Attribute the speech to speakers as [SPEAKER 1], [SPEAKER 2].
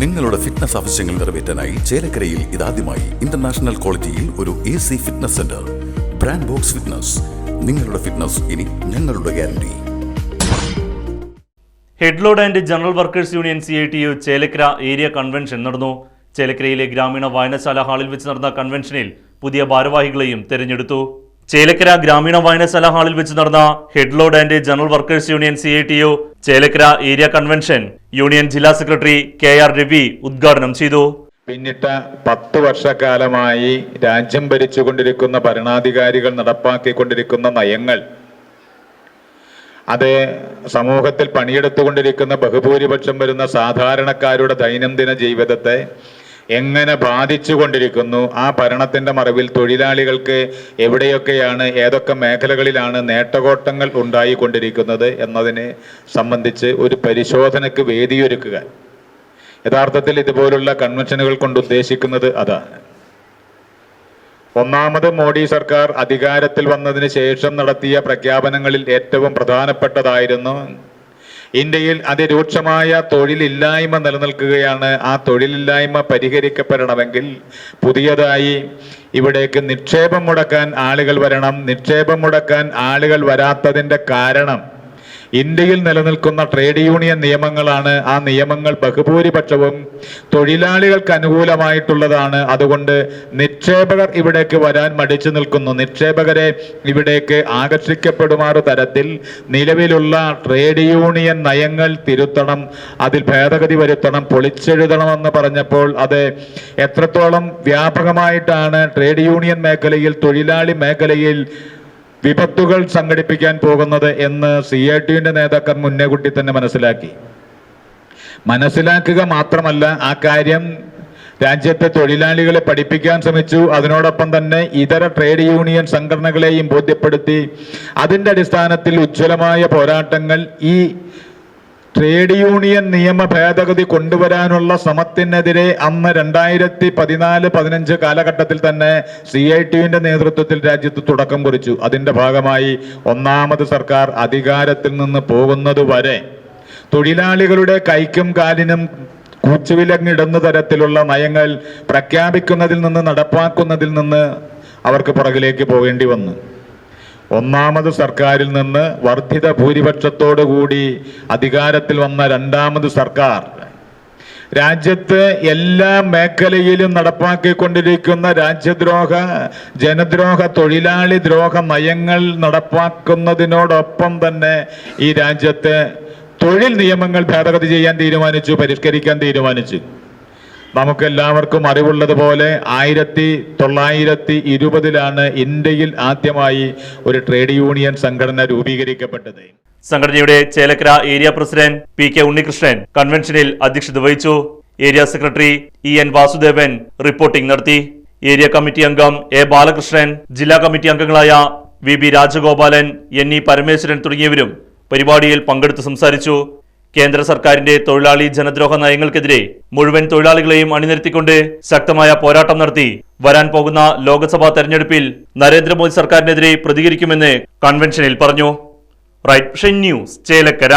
[SPEAKER 1] നിങ്ങളുടെ ഫിറ്റ്നസ് ആവശ്യങ്ങൾ നിറവേറ്റാനായി ചേലക്കരയിൽ ഇതാദ്യമായി ഇന്റർനാഷണൽ ക്വാളിറ്റിയിൽ ഒരു A C fitness centre brand box fitness നിങ്ങളുടെ ഫിറ്റ്നസ് ഇനി ഞങ്ങളുടെ guarantee
[SPEAKER 2] headload and general workers union C I T U Chelakkara area convention നടന്നു. ചേലക്കരയിലെ ഗ്രാമീണ വായനശാല ഹാളിൽ വെച്ച് നടന്ന കൺവെൻഷനിൽ പുതിയ ഭാരവാഹികളെയും തെരഞ്ഞെടുത്തു. ചേലക്കര ഗ്രാമീണ വായനശാല ഹാളിൽ വെച്ച് നടന്ന headload and general workers union C I T U Chelakkara area convention union ജില്ലാ സെക്രട്ടറി കെ ആർ രവി ഉദ്ഘാടനം ചെയ്തു.
[SPEAKER 3] പിന്നിട്ട പത്ത് വർഷക്കാലമായി രാജ്യം ഭരിച്ചുകൊണ്ടിരിക്കുന്ന ഭരണാധികാരികൾ നടപ്പാക്കിക്കൊണ്ടിരിക്കുന്ന നയങ്ങൾ അത് സമൂഹത്തിൽ പണിയെടുത്തുകൊണ്ടിരിക്കുന്ന ബഹുഭൂരിപക്ഷം വരുന്ന സാധാരണക്കാരുടെ ദൈനംദിന ജീവിതത്തെ എങ്ങനെ ബാധിച്ചുകൊണ്ടിരിക്കുന്നു? ആ ഭരണത്തിന്റെ മറവിൽ തൊഴിലാളികൾക്ക് എവിടെയൊക്കെയാണ് ഏതൊക്കെ മേഖലകളിലാണ് നേട്ടകോട്ടങ്ങൾ ഉണ്ടായിക്കൊണ്ടിരിക്കുന്നത് എന്നതിനെ സംബന്ധിച്ച് ഒരു പരിശോധനയ്ക്ക് വേദിയൊരുക്കുക. യഥാർത്ഥത്തിൽ ഇതുപോലുള്ള കൺവെൻഷനുകൾ കൊണ്ട് ഉദ്ദേശിക്കുന്നത് അതാണ്. ഒന്നാമത് മോഡി സർക്കാർ അധികാരത്തിൽ വന്നതിന് ശേഷം നടത്തിയ പ്രഖ്യാപനങ്ങളിൽ ഏറ്റവും പ്രധാനപ്പെട്ടതായിരുന്നു ഇന്ത്യയിൽ അതിരൂക്ഷമായ തൊഴിലില്ലായ്മ നിലനിൽക്കുകയാണ്. ആ തൊഴിലില്ലായ്മ പരിഹരിക്കപ്പെടണമെങ്കിൽ പുതിയതായി ഇവിടേക്ക് നിക്ഷേപം മുടക്കാൻ ആളുകൾ വരണം. നിക്ഷേപം മുടക്കാൻ ആളുകൾ വരാത്തതിന്റെ കാരണം ഇന്ത്യയിൽ നിലനിൽക്കുന്ന ട്രേഡ് യൂണിയൻ നിയമങ്ങളാണ് ആ നിയമങ്ങൾ ബഹുഭൂരിപക്ഷവും തൊഴിലാളികൾക്ക് അനുകൂലമായിട്ടുള്ളതാണ്. അതുകൊണ്ട് നിക്ഷേപകർ ഇവിടേക്ക് വരാൻ മടിച്ചു നിൽക്കുന്നു. നിക്ഷേപകരെ ഇവിടേക്ക് ആകർഷിക്കപ്പെടുമാറ് തരത്തിൽ നിലവിലുള്ള ട്രേഡ് യൂണിയൻ നയങ്ങൾ തിരുത്തണം അതിൽ ഭേദഗതി വരുത്തണം പൊളിച്ചെഴുതണമെന്ന് പറഞ്ഞപ്പോൾ അത് എത്രത്തോളം വ്യാപകമായിട്ടാണ് ട്രേഡ് യൂണിയൻ മേഖലയിൽ തൊഴിലാളി മേഖലയിൽ വിപത്തുകൾ സംഘടിപ്പിക്കാൻ പോകുന്നത് എന്ന് സി ഐ ടിയുടെ നേതാക്കൾ മുന്നേ കൂട്ടി തന്നെ മനസ്സിലാക്കി. മനസ്സിലാക്കുക മാത്രമല്ല ആ കാര്യം രാജ്യത്തെ തൊഴിലാളികളെ പഠിപ്പിക്കാൻ ശ്രമിച്ചു. അതിനോടൊപ്പം തന്നെ ഇതര ട്രേഡ് യൂണിയൻ സംഘടനകളെയും ബോധ്യപ്പെടുത്തി. അതിന്റെ അടിസ്ഥാനത്തിൽ ഉജ്ജ്വലമായ പോരാട്ടങ്ങൾ ഈ ട്രേഡ് യൂണിയൻ നിയമ ഭേദഗതി കൊണ്ടുവരാനുള്ള ശ്രമത്തിനെതിരെ അന്ന് രണ്ടായിരത്തി പതിനാല് പതിനഞ്ച് കാലഘട്ടത്തിൽ തന്നെ സി ഐ ടിയുവിന്റെ നേതൃത്വത്തിൽ രാജ്യത്ത് തുടക്കം കുറിച്ചു. അതിന്റെ ഭാഗമായി ഒന്നാമത് സർക്കാർ അധികാരത്തിൽ നിന്ന് പോകുന്നത് വരെ തൊഴിലാളികളുടെ കൈക്കും കാലിനും കൂച്ചുവിലങ്ങിടുന്ന തരത്തിലുള്ള നയങ്ങൾ പ്രഖ്യാപിക്കുന്നതിൽ നിന്ന് നടപ്പാക്കുന്നതിൽ നിന്ന് അവർക്ക് പുറകിലേക്ക് പോകേണ്ടി വന്നു. ഒന്നാമത് സർക്കാരിൽ നിന്ന് വർദ്ധിത ഭൂരിപക്ഷത്തോടു കൂടി അധികാരത്തിൽ വന്ന രണ്ടാമത് സർക്കാർ. രാജ്യത്ത് എല്ലാ മേഖലയിലും നടപ്പാക്കിക്കൊണ്ടിരിക്കുന്ന രാജ്യദ്രോഹ ജനദ്രോഹ തൊഴിലാളി ദ്രോഹ നയങ്ങൾ നടപ്പാക്കുന്നതിനോടൊപ്പം തന്നെ ഈ രാജ്യത്ത് തൊഴിൽ നിയമങ്ങൾ ഭേദഗതി ചെയ്യാൻ തീരുമാനിച്ചു പരിഷ്കരിക്കാൻ തീരുമാനിച്ചു. നമുക്കെല്ലാവർക്കും അറിവുള്ളതുപോലെ ആയിരത്തി തൊള്ളായിരത്തി ഇരുപതിലാണ് ഇന്ത്യയിൽ ആദ്യമായി ഒരു ട്രേഡ് യൂണിയൻ സംഘടന രൂപീകരിക്കപ്പെട്ടത്.
[SPEAKER 2] സംഘടനയുടെ Chelakkara area president P K Unnikrishnan കൺവെൻഷനിൽ അധ്യക്ഷത വഹിച്ചു. Area secretary E N Vasudevan reporting നടത്തി. ഏരിയ കമ്മിറ്റി അംഗം എ ബാലകൃഷ്ണൻ ജില്ലാ കമ്മിറ്റി അംഗങ്ങളായ V B Rajagopalan N E Parameswaran തുടങ്ങിയവരും പരിപാടിയിൽ പങ്കെടുത്ത് സംസാരിച്ചു. കേന്ദ്ര സർക്കാരിന്റെ തൊഴിലാളി ജനദ്രോഹ നയങ്ങൾക്കെതിരെ മുഴുവൻ തൊഴിലാളികളെയും അണിനിരത്തിക്കൊണ്ട് ശക്തമായ പോരാട്ടം നടത്തി വരാൻ പോകുന്ന ലോക്സഭാ തെരഞ്ഞെടുപ്പിൽ നരേന്ദ്രമോദി സർക്കാരിനെതിരെ പ്രതികരിക്കുമെന്ന് കൺവെൻഷനിൽ പറഞ്ഞു. Right news Chelakkara.